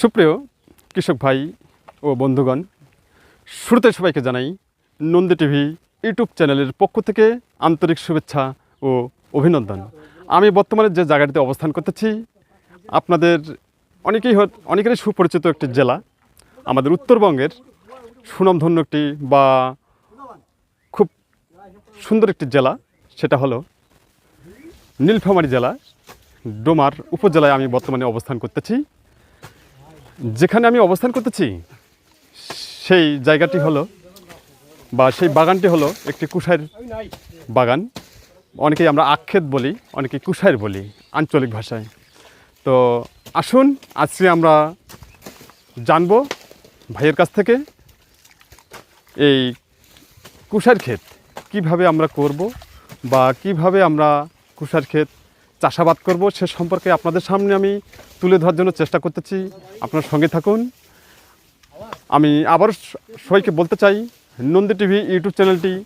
সুপ্রিয় কৃষক ভাই ও বন্ধুগণ, শুরুতে সবাইকে জানাই নন্দী টিভি ইউটিউব চ্যানেলের পক্ষ থেকে আন্তরিক শুভেচ্ছা ও অভিনন্দন। আমি বর্তমানে যে জায়গাটিতে অবস্থান করতেছি, আপনাদের অনেকেই অনেকেরই সুপরিচিত একটি জেলা, আমাদের উত্তরবঙ্গের সুনামধন্য একটি বা খুব সুন্দর একটি জেলা, সেটা হলো নীলফামারী জেলা, ডোমার উপজেলায় আমি বর্তমানে অবস্থান করতেছি। যেখানে আমি অবস্থান করতেছি, সেই জায়গাটি হলো বা সেই বাগানটি হলো একটি কুশাইর বাগান। অনেকেই আমরা আক্ষেত বলি, অনেকে কুশাইর বলি আঞ্চলিক ভাষায়। তো আসুন, আজকে আমরা জানব ভাইয়ের কাছ থেকে এই কুষার ক্ষেত কীভাবে আমরা করব বা কীভাবে আমরা কুষার ক্ষেত চাষাবাদ করব, সে সম্পর্কে আপনাদের সামনে আমি তুলে ধরার জন্য চেষ্টা করতেছি। আপনার সঙ্গে থাকুন। আমি আবারও স- সবাইকে বলতে চাই, নন্দী টিভি ইউটিউব চ্যানেলটি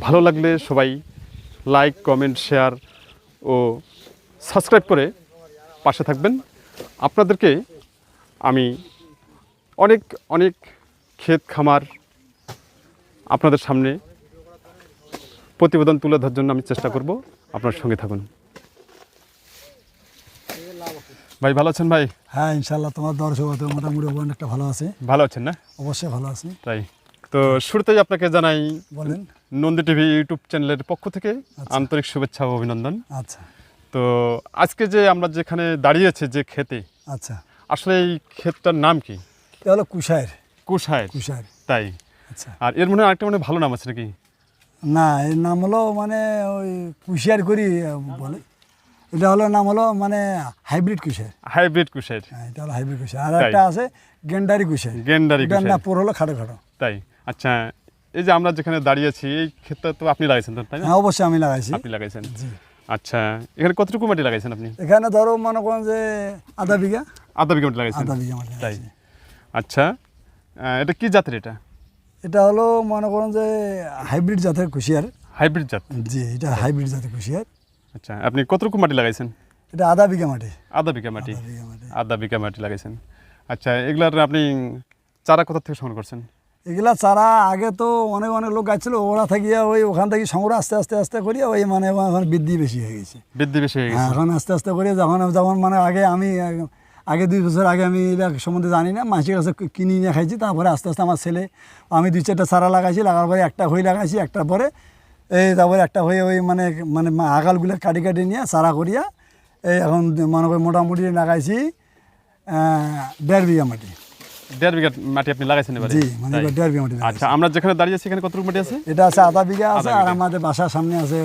ভালো লাগলে সবাই লাইক, কমেন্ট, শেয়ার ও সাবস্ক্রাইব করে পাশে থাকবেন। আপনাদেরকে আমি অনেক অনেক ক্ষেত খামার আপনাদের সামনে প্রতিবেদন তুলে ধরার জন্য আমি চেষ্টা করব। আপনার সঙ্গে থাকুন। ভাই ভালো আছেন ভাই? হ্যাঁ ইনশাল্লাহ তোমার দর্শক মোটামুটি অনেকটা ভালো আছে। ভালো আছেন না? অবশ্যই ভালো আছে। তাই। তো শুরুতেই আপনাকে জানাই বলেন। নন্দী টিভি ইউটিউব চ্যানেলের পক্ষ থেকে আন্তরিক শুভেচ্ছা ও অভিনন্দন। আচ্ছা। তো আজকে যে আমরা যেখানে দাঁড়িয়েছি যে খেতে আচ্ছা। আসলে এই ক্ষেতটার নাম কি? এটা হলো কুশায়ের কুশায়ের কুশায়ের তাই। আচ্ছা। আর এর মনে হয় আরেকটা মানে ভালো নাম আছে নাকি? না এর নাম হলো মানে ওই কুশিয়ার করি বলে। এটা হলো নাম হলো মানে হাইব্রিড কুশায়ের হাইব্রিড কুশায়ের হ্যাঁ এটা হলো হাইব্রিড কুশায়ের আর। একটা আছে গেন্ডারি কুশায়ের গেন্ডারি কুশায়ের না পুরো হলো খাটো খাটো। তাই। আচ্ছা এই যে আমরা যেখানে দাঁড়িয়েছি এই ক্ষেতটা তো আপনি লাগাইছেন তাই না? হ্যাঁ অবশ্যই আমি লাগাইছি। আপনি লাগাইছেন। জি। আচ্ছা এখানে কতটুকু মাটি লাগাইছেন আপনি? এখানে ধরো মনে করেন যে আধা বিঘা। আধা বিঘা মাটি লাগাইছেন। আধা বিঘা মাটি তাই। আচ্ছা এটা কি জাতের এটা? এটা হলো মনে করেন যে হাইব্রিড জাতের কুশিয়ার। হাইব্রিড জাত। জি এটা হাইব্রিড জাতের কুশিয়ার। আচ্ছা আপনি কতটুকু মাটি লাগাইছেন? এটা আধা বিঘা মাটি। আধা বিঘা মাটি। আধা বিঘা মাটি। লাগাইছেন। আচ্ছা এগুলার আপনি চারা কোথা থেকে সংগ্রহ করছেন? এগুলা চারা আগে তো অনেক অনেক লোক গাইছিল ওরা থাকিয়া ওই ওখান থেকে সংগ্রহ আস্তে আস্তে আস্তে করিয়া ওই মানে এখন বৃদ্ধি বেশি হয়ে গেছে। বৃদ্ধি বেশি হয়ে হ্যাঁ গেছে এখন আস্তে আস্তে করে যখন যেমন মানে আগে আমি আগে- দুই বছর আগে আমি এটা সম্বন্ধে জানি না মাসির কাছে কিনে নিয়ে খাইছি তারপরে আস্তে আস্তে আমার ছেলে আমি দুই চারটা চারা লাগাইছি লাগার পরে একটা হয়ে লাগাইছি একটা পরে এই তারপরে একটা হয়ে ওই মানে মানে আগালগুলো কাটি কাটি নিয়ে চারা করিয়া এই এখন মনে করি মোটামুটি লাগাইছি দেড় বিঘা মাটি। দেড় বিঘা মাটি আপনি লাগাইছেন এবারে? জি মানে দেড় বিঘা মাটি আচ্ছা আমরা যেখানে দাঁড়িয়ে আছি এখানে কতটুকু মাটি আছে? এটা আছে আধা বিঘা আছে আর আমাদের বাসার সামনে আছে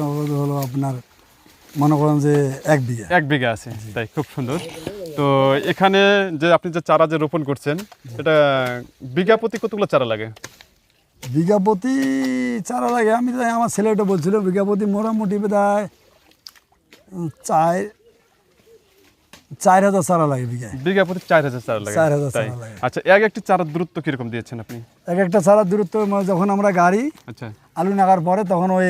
হলো আপনার মনে করেন যে এক বিঘা। এক বিঘা আছে তাই খুব সুন্দর। তো এখানে যে আপনি যে চারা যে রোপণ করছেন এটা বিঘা প্রতি কতগুলো চারা লাগে? বিঘা প্রতি চারা লাগে। আমি তাই আমার ছেলেটা বলছিল বিঘা প্রতি মোটামুটি বোধহয় উম, চার চার হাজার চারা লাগে বিঘায়। বিঘা প্রতি চার হাজার চারা লাগে। চার হাজার চারা লাগে। আচ্ছা এক একটি চারার দূরত্ব কীরকম দিয়েছেন আপনি? এক একটা চারার দূরত্ব মানে যখন আমরা গাড়ি আচ্ছা। আলু নাগার পরে তখন ওই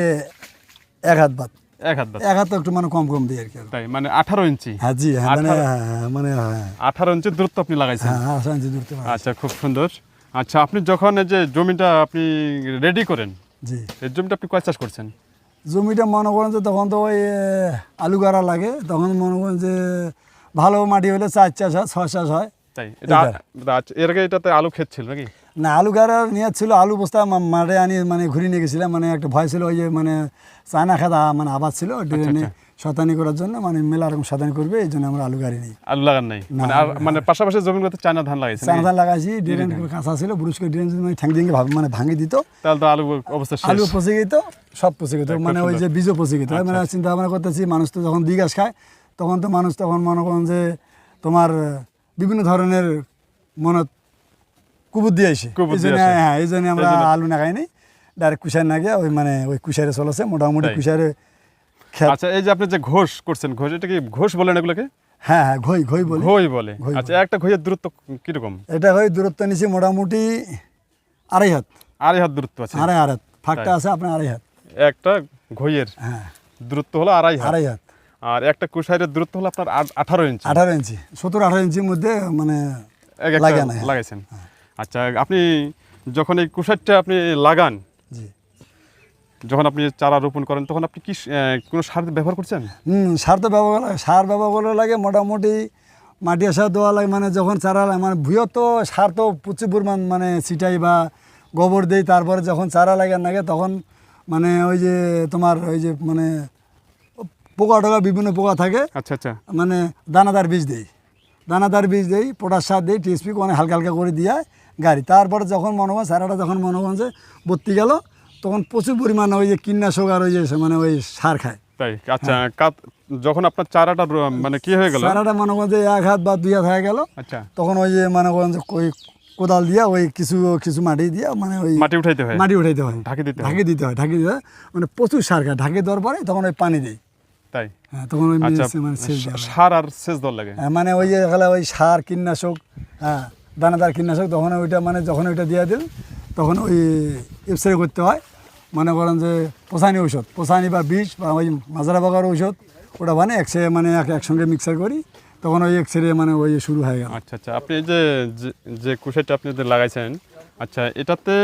এক হাত বাদ। এক হাত এক হাত একটু মানে কম কম দিই আর কি। তাই মানে আঠারো ইঞ্চি। হ্যাঁ জি হ্যাঁ মানে আঠারো- হ্যাঁ, হ্যাঁ, মানে আঠারো ইঞ্চি দূরত্ব আপনি লাগাইছেন। হ্যাঁ দূরত্ব আচ্ছা খুব সুন্দর। আচ্ছা আপনি যখন এই যে জমিটা আপনি রেডি করেন জি। এই জমিটা আপনি কয় চাষ করছেন? জমিটা মনে করেন যে তখন তো ওই আলু গাড়া লাগে তখন মনে করেন যে ভালো মাটি হলে চার চাষ হয় ছয় চাষ হয়। তাই? আচ্ছা, এর আগে এটাতে আলু ক্ষেত ছিল নাকি? না আলু গাড়া নিয়ে ছিল আলু বস্তা মাঠে আনি মানে ঘুরিয়ে নিয়ে গেছিলাম মানে একটা ভয় ছিল ওই যে মানে চায়না খাদা মানে আবাদ ছিল ড্রেনে শতানি করার জন্য মানে মেলা রকম শতানি করবে এই জন্য আমরা আলু গাড়ি নিই। আলু লাগান নাই? মানে আর মানে পাশাপাশি জমিগুলোতে চায়না ধান লাগাইছেন চায়না ধান লাগাইছি ড্রেন কাঁচা ছিল ব্রুশ করে ড্রেন যদি মানে ঠ্যাং দিয়ে ভাবে মানে ভাঙে দিত। তাহলে তো আলু অবস্থা আলু পচে যেত সব পচে যেত মানে ওই যে বীজও পচে যেত মানে চিন্তা ভাবনা করতেছি মানুষ তো যখন দিগাছ খায় তখন তো মানুষ তখন মনে করেন যে তোমার বিভিন্ন ধরনের মনে কুবুদ্ধি দিয়ে কুবুদ্ধি এই জন্য আসে। হ্যাঁ এই জন্য আমরা আলু না খাইনি ডাইরেক্ট কুশার না গিয়ে ওই মানে ওই কুশারে চলেছে মোটামুটি। কুশারে আচ্ছা এই যে আপনি যে ঘোষ করছেন ঘোষ এটা কি ঘোষ বলেন এগুলোকে? হ্যাঁ হ্যাঁ ঘই ঘই বলি। ঘই বলে। ঘই আচ্ছা একটা ঘইয়ের দূরত্ব কীরকম? এটা হয় দূরত্ব নিছি মোটামুটি আড়াই হাত। আড়াই হাত দূরত্ব আছে। আড়াই হাত। ফাঁকটা আছে আপনার আড়াই হাত। একটা ঘইয়ের হ্যাঁ। দূরত্ব হলো আড়াই হাত। আড়াই হাত। আর একটা কুশাইরের দূরত্ব হলো আপনার আঠারো ইঞ্চি। আঠারো ইঞ্চি। সত্তর আঠারো ইঞ্চির মধ্যে মানে লাগানো, হ্যাঁ। লাগাইছেন। আচ্ছা আপনি যখন এই কুশাইরটা আপনি লাগান যখন আপনি চারা রোপণ করেন তখন আপনি কি কোনো সার ব্যবহার করছেন? হুম সার তো ব্যবহার সার ব্যবহার করা লাগে মোটামুটি মাটি সার দেওয়া লাগে মানে যখন চারা লাগে মানে ভুয়ো তো সার তো প্রচুর পরিমাণ মানে ছিটাই বা গোবর দেই তারপরে যখন চারা লাগে লাগে তখন মানে ওই যে তোমার ওই যে মানে পোকা টোকা বিভিন্ন পোকা থাকে আচ্ছা আচ্ছা। মানে দানাদার বীজ দেই। দানাদার বীজ দেই পটাশ সার দেই টিএসপি অনেক হালকা হালকা করে দিয়ে গাড়ি। তারপরে যখন মনে হয় সারাটা যখন মনে হয় যে ভর্তি গেল তখন প্রচুর পরিমাণে ওই যে কীটনাশক আর ওই যে মানে ওই সার খায়। তাই? আচ্ছা কাত- যখন আপনার চারাটা মানে কি হয়ে গেল? সারাটা মনে করেন যে এক হাত বা দুই হাত হয়ে গেল। আচ্ছা। তখন ওই যে মনে করেন যে কোদাল দিয়া ওই কিছু কিছু মাটি দিয়া মানে ওই মাটি উঠাইতে হয়। মাটি উঠাইতে হয়। ঢাকি দিতে হয়। ঢাকি দিতে হয় ঢাকি দিতে হয়। মানে প্রচুর সার খায়। ঢাকি দেওয়ার পরে তখন ওই পানি দেয়। তাই? হ্যাঁ তখন ওই আচ্ছা মানে সার আর সেচ দল লাগে। হ্যাঁ, মানে ওই যে ওই সার কীটনাশক হ্যাঁ দানাদার কীটনাশক তখন ওইটা মানে যখন ওইটা দিয়ে দিল তখন ওই স্প্রে করতে হয়। মনে করেন যে পোসানি ঔষধ পোসানি বা বিষ বা ওই মাজরা বাগার ঔষধ ওটা মানে একসে মানে এক একসঙ্গে মিক্সার করি। তখন ওই এক্সরে মানে ওই শুরু হয়ে গেল। আচ্ছা আচ্ছা আপনি যে যে- কুশাইটা আপনি যে লাগাইছেন আচ্ছা এটাতে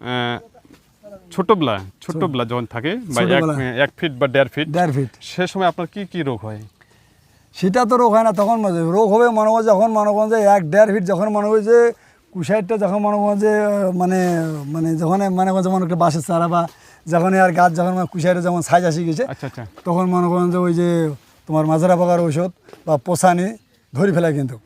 আহ, ছোট বেলা ছোট বেলা যখন থাকে বা এক ফিট বা দেড় ফিট দেড় ফিট। সে সময় আপনার কি কি রোগ হয়? সেটা তো রোগ হয় না তখন মনে রোগ হবে মনে হয় যখন মনে করেন যে এক দেড় ফিট যখন মনে হয় যে কুশাইটটা যখন মনে করেন যে মানে মানে যখন মনে করেন যেমন একটা বাঁশের চারা বা যখন আর গাছ যখন কুশাইটে যেমন সাইজ আসি গেছে আচ্ছা আচ্ছা। তখন মনে করেন যে ওই যে তোমার মাজরা পাকার ঔষধ বা পোষানি ধরে ফেলা কিন্তু।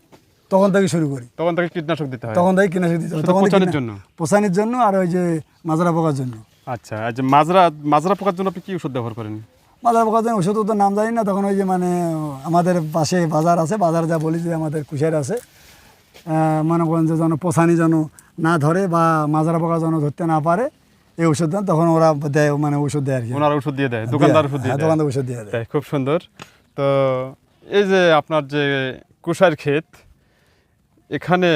তখন থেকে শুরু করি। তখন তাকে কীটনাশক দিতে হয়। তখন থেকে কীটনাশক দিতে শুধু তখন থেকে জন্য? পোষানির জন্য আর ওই যে মাজরা পোকার জন্য। আচ্ছা যে মাজরা মাজরা পোকার জন্য আপনি কি ওষুধ ব্যবহার করেন? মাজরা পোকার জন্য ওষুধ তো নাম জানি না তখন ওই যে মানে আমাদের পাশে বাজার আছে বাজার যা বলি যে আমাদের কুশার আছে মনে করেন যে যেন পোষানি যেন না ধরে বা মাজরা পোকা যেন ধরতে না পারে এই ওষুধ দেন তখন ওরা দেয় মানে ওষুধ দেয় আর কি। ওনারা ওষুধ দিয়ে দেয় দোকানদার ওষুধ দিয়ে হ্যাঁ, দোকানদার ওষুধ দিয়ে দেয়। খুব সুন্দর। তো এই যে আপনার যে কুষার ক্ষেত এখানে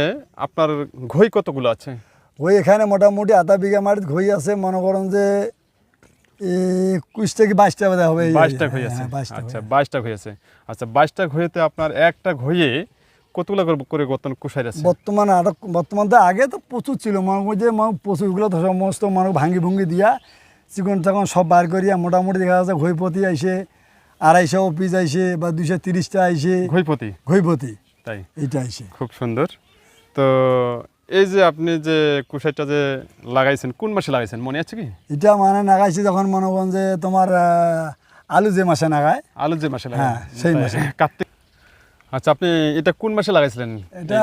আপনার ঘই কতগুলো আছে? ওই এখানে মোটামুটি আধা বিঘা মাটির ঘই আছে মনে করেন যে একুশ থেকে বাইশটা হবে বাইশটা ঘই আছে। হ্যাঁ, আচ্ছা বাইশটা ঘই আছে। আচ্ছা বাইশটা ঘইতে আপনার একটা ঘইয়ে কতগুলো করে- করে গতন কুষার আছে? বর্তমানে আরও বর্তমান তো আগে তো প্রচুর ছিল। মনে যে মানে প্রচুরগুলো তো সমস্ত মানুষ ভাঙ্গি ভুঙ্গি দিয়া চিকন চাকন সব বার করিয়া মোটামুটি দেখা যাচ্ছে ঘইপতি আইসে আড়াইশো পিস আইসে বা দুইশো তিরিশটা আইসে। ঘইপতি ঘইপতি তাই? এইটা আইসে। খুব সুন্দর। তো এই যে আপনি যে কুষারটা যে লাগাইছেন কোন মাসে লাগাইছেন? মনে আছে কি? এটা মানে নাগাইছে যখন মনে করেন যে তোমার আলু যে মাসে নাগায়। আলু যে মাসে লাগাই হ্যাঁ, সেই মাসে। কার্তিক আচ্ছা আপনি এটা কোন মাসে লাগাইছিলেন? এটা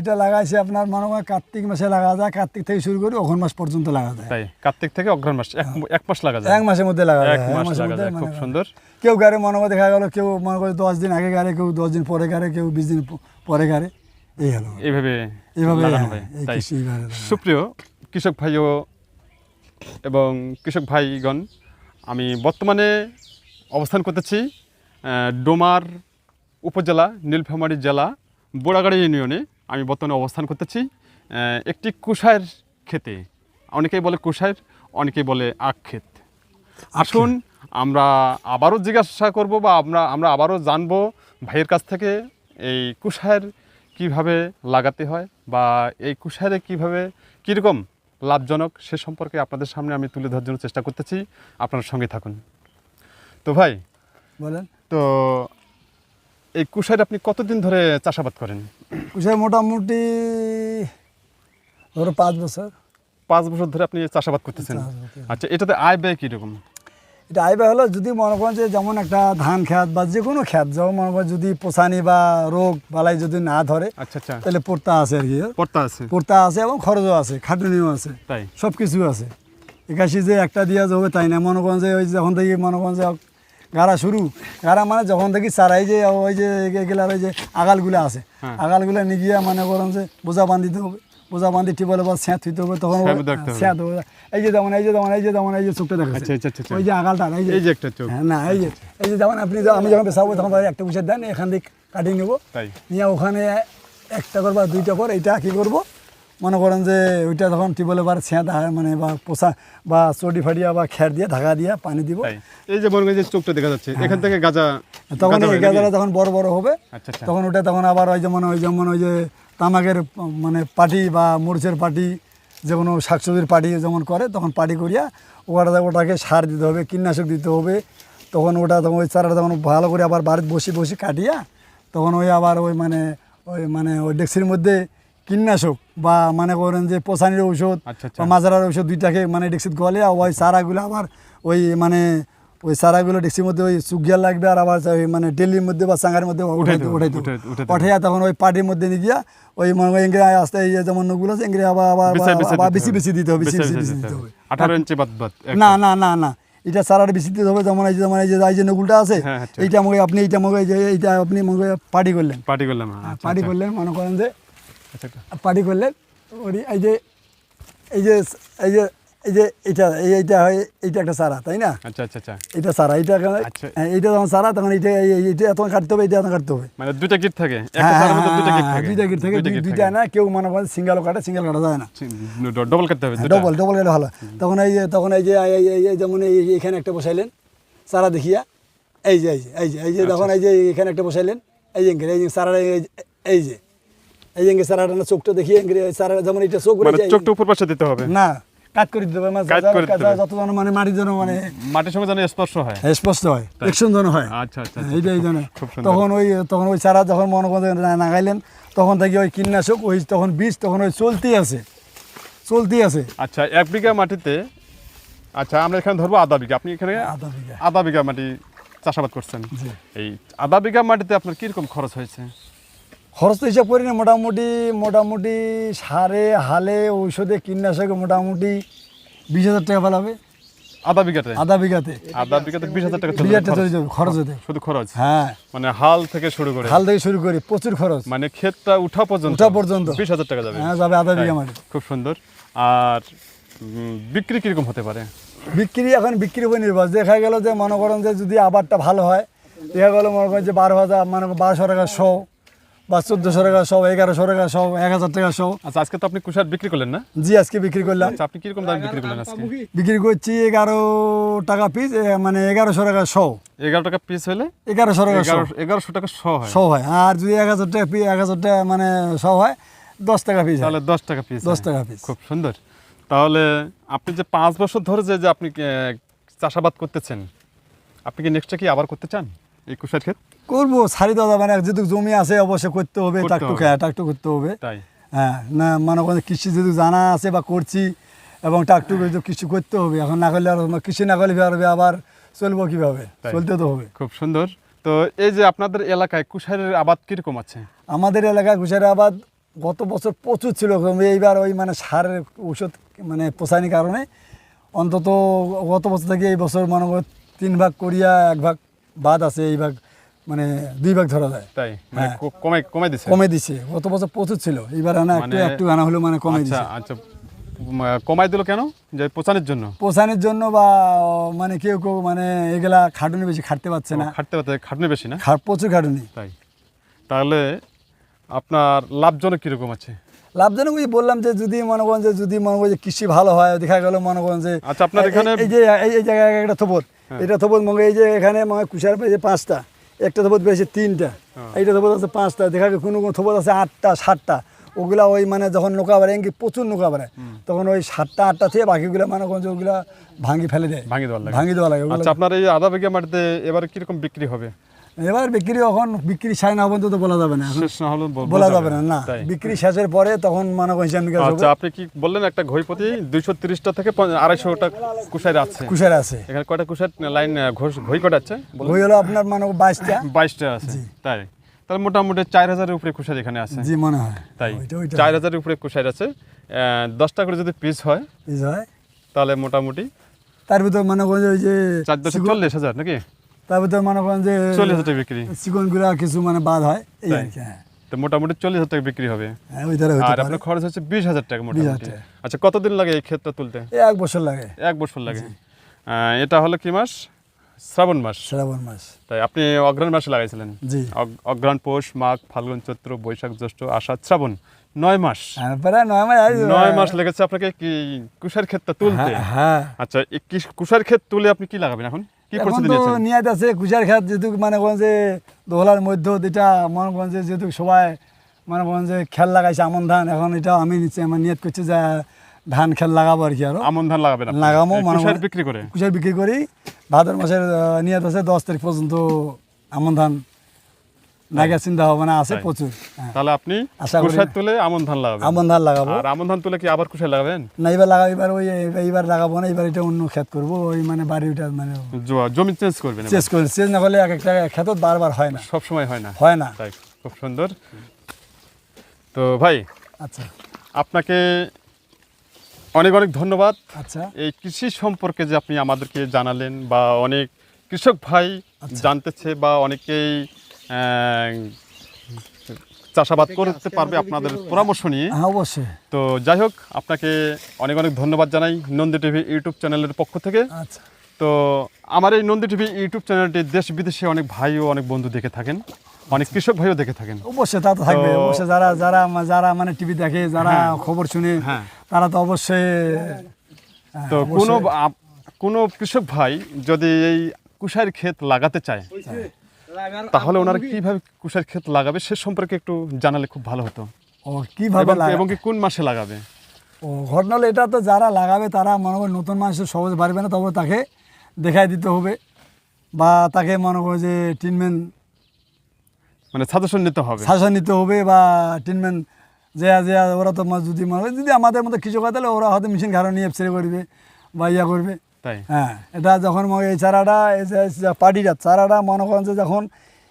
এটা লাগাইছে আপনার মনে হয় কার্তিক মাসে লাগা যায় কার্তিক থেকে শুরু করে অঘন মাস পর্যন্ত লাগা যায়। তাই কার্তিক থেকে অগ্রহণ মাস এক এক মাস লাগা যায়। এক মাসের মধ্যে লাগা যায় এক মাস লাগা যায় মানে খুব সুন্দর। কেউ গাড়ি মনে করে দেখা গেল কেউ মনে করে দশ দিন আগে গাড়ে কেউ দশ দিন পরে গাড়ে কেউ বিশ দিন পরে গাড়ে এই হলো। এইভাবে এইভাবে লাগানো হ্যাঁ, হয় তাই। হয়। সুপ্রিয় কৃষক ভাইও এবং কৃষক ভাইগণ আমি বর্তমানে অবস্থান করতেছি ডোমার উপজেলা নীলফামারী জেলা বোড়াগাড়ি ইউনিয়নে আমি বর্তমানে অবস্থান করতেছি। একটি কুষায়ের খেতে অনেকেই বলে কুষায়ের অনেকেই বলে আখ ক্ষেত আসুন আমরা আবারও জিজ্ঞাসা করব বা আমরা আমরা আবারও জানব ভাইয়ের কাছ থেকে এই কুষায়ের কীভাবে লাগাতে হয় বা এই কুষারে কীভাবে কীরকম লাভজনক সে সম্পর্কে আপনাদের সামনে আমি তুলে ধরার জন্য চেষ্টা করতেছি। আপনার সঙ্গে থাকুন। তো ভাই বলেন। তো এই কুষার আপনি কতদিন ধরে চাষাবাদ করেন? কুষায় মোটামুটি ধরো পাঁচ বছর। পাঁচ বছর ধরে আপনি চাষাবাদ করতেছেন। আচ্ছা এটাতে আয় ব্যয় কীরকম? এটা আইবে হলো যদি মনে করেন যে যেমন একটা ধান খ্যাত বা যে কোনো খ্যাত যেমন মনে করেন যদি পোষানি বা রোগ বালাই যদি না ধরে আচ্ছা আচ্ছা। তাহলে পড়তা আছে আর কি। পড়তা আছে। পড়তা আছে এবং খরচও আছে খাটুনিও আছে তাই। সব কিছু আছে। একাশি যে একটা দিয়া যাবে তাই না? মনে করেন যে ওই যখন থেকে মনে করেন যে গাড়া শুরু। গাড়া মানে যখন থেকে চারাই যে ওই যে এগুলার ওই যে আগালগুলো আছে। হ্যাঁ। আগালগুলো নিয়ে গিয়ে মনে করেন যে বোঝা বান্ধিতে হবে বোঝা বান্ধি টিপলে বা স্যাঁত হইতে হবে তখন স্যাঁত হবে। এই যে যেমন এই যে যেমন এই যে যেমন এই যে চোখটা দেখাচ্ছে আচ্ছা, আচ্ছা, আচ্ছা। ওই যে আগালটা এই যে এই যে একটা চোখ। হ্যাঁ, না এই যে এই যে যেমন আপনি আমি যখন বেসাবো তখন একটা উষের দেন এখান থেকে কাটিয়ে নেব। নিয়ে ওখানে একটা কর বা দুইটা কর এইটা কি করব? মনে করেন যে ওইটা তখন টিউবওয়েল বার ছেঁয়া মানে বা পোষা বা চটি ফাটিয়া বা খ্যার দিয়ে ঢাকা দিয়ে পানি দিব। এই যে মনে যে চোখটা দেখা যাচ্ছে এখান থেকে গাজা তখন এই হয় নাকি? বড় বড় হবে আচ্ছা আচ্ছা। তখন ওটা তখন আবার ওই যেমন ওই যেমন ওই যে তামাকের মানে পাটি বা মরিচের পাটি যে কোনো শাকসবজির পাটি যেমন করে তখন পাটি করিয়া ওটা ওটাকে সার দিতে হবে কীটনাশক দিতে হবে। তখন ওটা তখন ওই চারাটা তখন ভালো করে আবার বাড়িতে বসে বসে কাটিয়া তখন ওই আবার ওই মানে ওই মানে ওই ডেক্সির মধ্যে কীটনাশক বা মানে করেন যে পোষানির ঔষধ আচ্ছা, আচ্ছা। বা মাজারার ঔষধ দুইটাকে মানে ডেক্সিত গলে আর ওই চারাগুলো আবার ওই মানে ওই চারাগুলো ডেক্সির মধ্যে ওই সুগিয়া লাগবে আর আবার মানে ডেলির মধ্যে বা চাঙ্গার মধ্যে উঠাইতে। উঠাইয়া তখন ওই পাটির মধ্যে নিয়ে গিয়া ওই মনে এঙ্গে আস্তে এই যেমন নগুলো আছে এঙ্গে আবার আবার আবার- বেশি বেশি দিতে হবে বেশি বেশি বেশি দিতে হবে। আঠারো ইঞ্চি বাদ বাদ না না না না এটা চারাটা বেশি দিতে হবে যেমন এই যে যেমন এই যে এই যে নগুলটা আছে হ্যাঁ, আচ্ছা। এইটা মগে আপনি এইটা মগে এইটা আপনি মগে পাটি করলেন পার্টি করলাম হ্যাঁ, আচ্ছা, পাটি আচ্ছা। করলেন মনে করেন যে আচ্ছা, আচ্ছা। পাটি করলেন ওই এই যে এই যে এই যে এই যে এইটা এই এইটা হয় এইটা একটা সারা তাই না আচ্ছা আচ্ছা আচ্ছা এটা সারা আচ্ছা। হ্যাঁ, এইটা যখন সারা তখন এইটা এই- এই- এইটা এত কাটতে হবে এইটা এত কাটতে হবে মানে দুইটা গিট থাকে হ্যাঁ, দুইটা গিট হ্যাঁ, থাকে দুইটা গিট থাকে দুইটা না কেউ মনে করেন সিঙ্গেল কাটে সিঙ্গেল কাটা যায় না ডবল করতে হবে। ডবল ডবল গেলে ভালো তখন এই যে তখন এই যে যেমন এখানে একটা বসাইলেন সারা দেখিয়া এই যে এই যে এই যে এই যে আচ্ছা। তখন এই যে এখানে একটা বসাইলেন এই যে এই যে সারা এই যে- এই এঙ্গে সারাটা না চোখটা দেখিয়ে এঙ্গের সারা যেমন এটা চোখ মানে চোখটা উপর পাশে দিতে হবে। না কাট করে দিতে হবে মানে। যত জন মানে মাটির জন্য মানে মাটির সঙ্গে যেন স্পর্শ হয়। স্পষ্ট হয় একশন জন হয়। আচ্ছা আচ্ছা হ্যাঁ, এইটাই তখন ওই তখন ওই যখন মনে নাগাইলেন তখন থেকে ওই কীটনাশক ওই তখন বীজ তখন ওই চলতেই আছে। চলতেই আছে। আচ্ছা এক বিঘা মাটিতে আচ্ছা আমরা এখানে ধরবো আধা বিঘা। আপনি এখানে আধা বিঘা। আধা বিঘা মাটি চাষাবাদ করছেন। এই আধা বিঘা মাটিতে আপনার কীরকম খরচ হয়েছে? খরচ তো হিসাব করি না মোটামুটি মোটামুটি সারে হালে ঔষধে কীটনাশকে মোটামুটি বিশ হাজার টাকা ফেলাবে আধা বিঘাতে? আধা বিঘাতে। আধা বিঘাতে বিশ হাজার টাকা বিশ হাজার টাকা খরচ। হতে। শুধু খরচ? হ্যাঁ। মানে হাল থেকে শুরু করে? হাল থেকে শুরু করি প্রচুর খরচ। মানে ক্ষেতটা উঠা পর্যন্ত? উঠা পর্যন্ত। বিশ হাজার টাকা যাবে। হ্যাঁ যাবে আধা বিঘা। মাটি। খুব সুন্দর। আর বিক্রি কীরকম হতে পারে? বিক্রি এখন বিক্রি উপর নির্ভর দেখা গেল যে মনে করেন যে যদি আবারটা ভালো হয় দেখা গেল মনে করেন যে বারো হাজার মানে বারোশো টাকা শো। বা চোদ্দোশো টাকা শো এগারোশো টাকা শো এক হাজার টাকা শো আচ্ছা আজকে তো আপনি কুষার বিক্রি করলেন না? জি আজকে বিক্রি করলাম। আচ্ছা আপনি কীরকম দাম বিক্রি করলেন আজকে? বিক্রি করছি এগারো টাকা পিস মানে এগারোশো টাকা শো। এগারো টাকা পিস হলে? এগারোশো টাকা এগারোশো টাকা শ হয়। শো হয়। আর যদি এক হাজার টাকা পিস এক হাজার টাকা মানে শো হয় দশ টাকা পিস তাহলে দশ টাকা পিস দশ টাকা পিস খুব সুন্দর। তাহলে আপনি যে পাঁচ বছর ধরে যে যে আপনি চাষাবাদ করতেছেন আপনি কি নেক্সটটা কি আবার করতে চান? এই কুষার ক্ষেত? করব সারি দাদা মানে যেহেতু জমি আছে অবশ্যই করতে হবে টাকটু হবে। হ্যাঁ টাকটু করতে হবে। তাই? হ্যাঁ না মনে কৃষি যেহেতু জানা আছে বা করছি এবং টাকটুক তো কিছু করতে হবে এখন না করলে আর কৃষি না করলে পারবে আবার চলবো কীভাবে? চলতে তো হবে। খুব সুন্দর। তো এই যে আপনাদের এলাকায় কুষারের আবাদ কীরকম আছে? আমাদের এলাকায় ঘুষারে আবাদ গত বছর প্রচুর ছিল এইবার ওই মানে সারের ওষুধ মানে পোষায়নি কারণে। অন্তত গত বছর থেকে এই বছর মনে তিন ভাগ করিয়া এক ভাগ বাদ আছে এই ভাগ মানে দুই ভাগ ধরা যায়। তাই? মানে হ্যাঁ। ক- কমাই কমাই দিছে? কমে দিছে। গত বছর প্রচুর ছিল। এইবার আনা একটু মানে- একটু আনা হলো মানে কমে আচ্ছা দিছে। আচ্ছা। কমাই দিল কেন? যে পচানোর জন্য? পোষানোর জন্য বা মানে কেউ কেউ মানে এগুলা খাটুনি বেশি খাটতে পারছে না। খাটতে পারতে খাটনি বেশি না? প্রচুর খাটুনি। তাই। তাহলে আপনার লাভজনক কীরকম আছে? লাভজনক ওই বললাম যে যদি মনে করেন যে যদি মনে করেন যে কৃষি ভালো হয় দেখা গেল মনে করেন যে আচ্ছা, আপনার এই- এখানে- এই যে এই জায়গায় একটা থবত। হ্যাঁ। এটা থবত মনে এই যে এখানে মনে হয় কুষার পেয়েছে পাঁচটা একটা থবত পেয়েছে তিনটা হ্যাঁ। এইটা থবত আছে পাঁচটা দেখা গেল কোনো কোনো থবত আছে আটটা সাতটা ওগুলা ওই মানে যখন নৌকা বেড়ায় এমনকি প্রচুর নৌকা বেড়ায় তখন ওই সাতটা আটটা থেকে বাকিগুলো মনে করেন যে ওগুলা ভাঙি ফেলে দেয়। ভাঙি দেওয়া লাগে। ভাঙি দেওয়া লাগে আচ্ছা আপনার এই আধা বিঘা মাটিতে এবারে কীরকম বিক্রি হবে? এবার বিক্রি এখন বিক্রি সাই না পর্যন্ত তো বলা যাবে না। এখন শেষ না হলে বলা যাবে না না। বিক্রি শেষের পরে তখন মনে করেন আচ্ছা আপনি কি বললেন একটা ঘই প্রতি দুইশো তিরিশটা থেকে পঞ্চ- আড়াইশোটা কুষার আছে? কুষার আছে। এখানে কয়টা কুষার লাইন ঘোষ- ঘই কটা আছে? বই হলো আপনার মানে বাইশটা। বাইশটা আছে। তাই। তাহলে মোটামুটি চার হাজারের উপরে কুষার এখানে আছে। জি মনে হয়। তাই। ওইটা ওইটা চার হাজারের উপরে কুষার আছে। আহ, দশটা করে যদি পিস হয় পিস হয়। তাহলে মোটামুটি তার ভিতর মনে ওই যে চার দশে চিকন- চল্লিশ হাজার নাকি? তার ভিতর মনে করেন যে চল্লিশ হাজার টাকা বিক্রি। চিকনগুলা কিছু মানে বাদ হয় এই আর কি হ্যাঁ। তো মোটামুটি চল্লিশ হাজার টাকা বিক্রি হবে। হ্যাঁ ওই আর আপনার খরচ হচ্ছে বিশ হাজার টাকা মোটামুটি। আচ্ছা কতদিন লাগে এই ক্ষেতটা তুলতে? এক বছর লাগে। এক বছর লাগে। এটা হলো কি মাস? শ্রাবণ মাস। শ্রাবণ মাস। তাই আপনি অগ্রহণ মাসে লাগাইছিলেন? জি। অগ- অগ্রহণ পৌষ মাঘ ফাল্গুন চৈত্র বৈশাখ জ্যৈষ্ঠ আষাঢ় শ্রাবণ নয় মাস। প্রায় নয় মাস নয় মাস লেগেছে আপনাকে কি কুষার ক্ষেতটা তুলতে? হ্যাঁ, হ্যাঁ। আচ্ছা এই কি- কুষার ক্ষেত তুলে আপনি কি লাগাবেন এখন? কি তো নিয়ে আছে কুচার খাত যেহেতু মানে কোন যে দোহলার মধ্যে এটা মনে করেন যে যেহেতু সবাই মানে কোন যে খেল লাগাইছে আমন ধান এখন এটা আমি নিচে আমার নিয়ত করছি যে ধান খেল লাগাবো আর কি আরও। আমন ধান লাগাবেন? লাগামো মানে- বিক্রি করে? কুচার বিক্রি করি। ভাদর মাসের নিয়ত আছে দশ তারিখ পর্যন্ত আমন ধান নাগা চিন্তা ভাবনা আছে প্রচুর। হ্যাঁ। তাহলে আপনি করি- তুলে আমন ধান লাগাবেন। আমন ধান লাগাবো। আর আমন ধান তুলে কি আবার কুষার লাগাবেন? না এবার লাগাবো এবার ওই এইবার লাগাবো না এবার এটা অন্য ক্ষেত করব ওই মানে বাড়ি ওইটা মানে জমি চেঞ্জ করবেন চেঞ্জ করে চেঞ্জ না করলে এক একটা ক্ষেত বারবার হয় না। সব সময় হয় না। হয় না। খুব সুন্দর। তো ভাই আচ্ছা। আপনাকে অনেক অনেক ধন্যবাদ। আচ্ছা। এই কৃষি সম্পর্কে যে আপনি আমাদেরকে জানালেন বা অনেক কৃষক ভাই আচ্ছা। জানতেছে বা অনেকেই চাষাবাদ করতে পারবে আপনাদের পরামর্শ নিয়ে। হ্যাঁ অবশ্যই। তো যাই হোক আপনাকে অনেক অনেক ধন্যবাদ জানাই নন্দী টিভি ইউটিউব চ্যানেলের পক্ষ থেকে। আচ্ছা। তো আমার এই নন্দী টিভি ইউটিউব চ্যানেলটি দেশ বিদেশে অনেক ভাই ও অনেক বন্ধু দেখে থাকেন অনেক কৃষক ভাইও দেখে থাকেন। অবশ্যই তা তো থাকবে অবশ্যই যারা যারা যারা মানে টিভি দেখে যারা হ্যাঁ। খবর শুনে হ্যাঁ। তারা তো অবশ্যই তো কোনো কোনো কৃষক ভাই যদি এই কুষার ক্ষেত লাগাতে চায় তাহলে ওনারা কীভাবে কুশার ক্ষেত লাগাবে সে সম্পর্কে একটু জানালে খুব ভালো হতো। ও কীভাবে এবং এবং কি কোন মাসে লাগাবে? ও ঘটনা হলো এটা তো যারা লাগাবে তারা মনে করে নতুন মাসে সহজ পারবে না তবে তাকে দেখাই দিতে হবে বা তাকে মনে করে যে ট্রিটমেন্ট মানে সাজেশন নিতে হবে। শাসন নিতে হবে বা ট্রিটমেন্ট যে যে ওরা তো যদি মনে যদি আমাদের মতো কিছু কথা তাহলে ওরা হয়তো মেশিন ঘাড়ো নিয়ে ছেড়ে করবে বা ইয়া করবে। হ্যাঁ এটা যখন এই চারাটা এই যে যে পাটিটা চারাটা মনে করেন যে যখন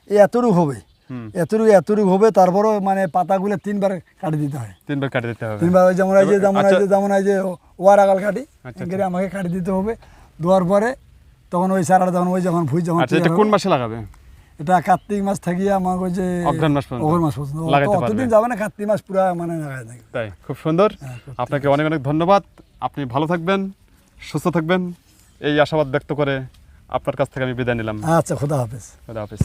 এতটুক হবে হুম। এতটুকু এতটুকু হবে তারপরও মানে পাতাগুলো তিনবার কাটি দিতে হয়। তিনবার কাটে দিতে হবে। তিনবার যেমন এই যে যেমন এই যে আচ্ছা। যেমন এই যে ওয়ার আগাল কাটি আচ্ছা, আমাকে কাটি দিতে হবে। দেওয়ার পরে তখন ওই চারাটা যখন ওই যখন ভুই যখন আচ্ছা কোন মাসে লাগাবে? এটা কার্তিক মাস থাকিয়ে আমার ওই যে মাস মাস পর্যন্ত। অতদিন যাবে না কার্তিক মাস পুরা মানে তাই খুব সুন্দর। হ্যাঁ, আপনাকে অনেক অনেক ধন্যবাদ। আপনি ভালো থাকবেন সুস্থ থাকবেন। এই আশাবাদ ব্যক্ত করে আপনার কাছ থেকে আমি বিদায় নিলাম। আচ্ছা খুদা হাফিজ। খুদা হাফিজ।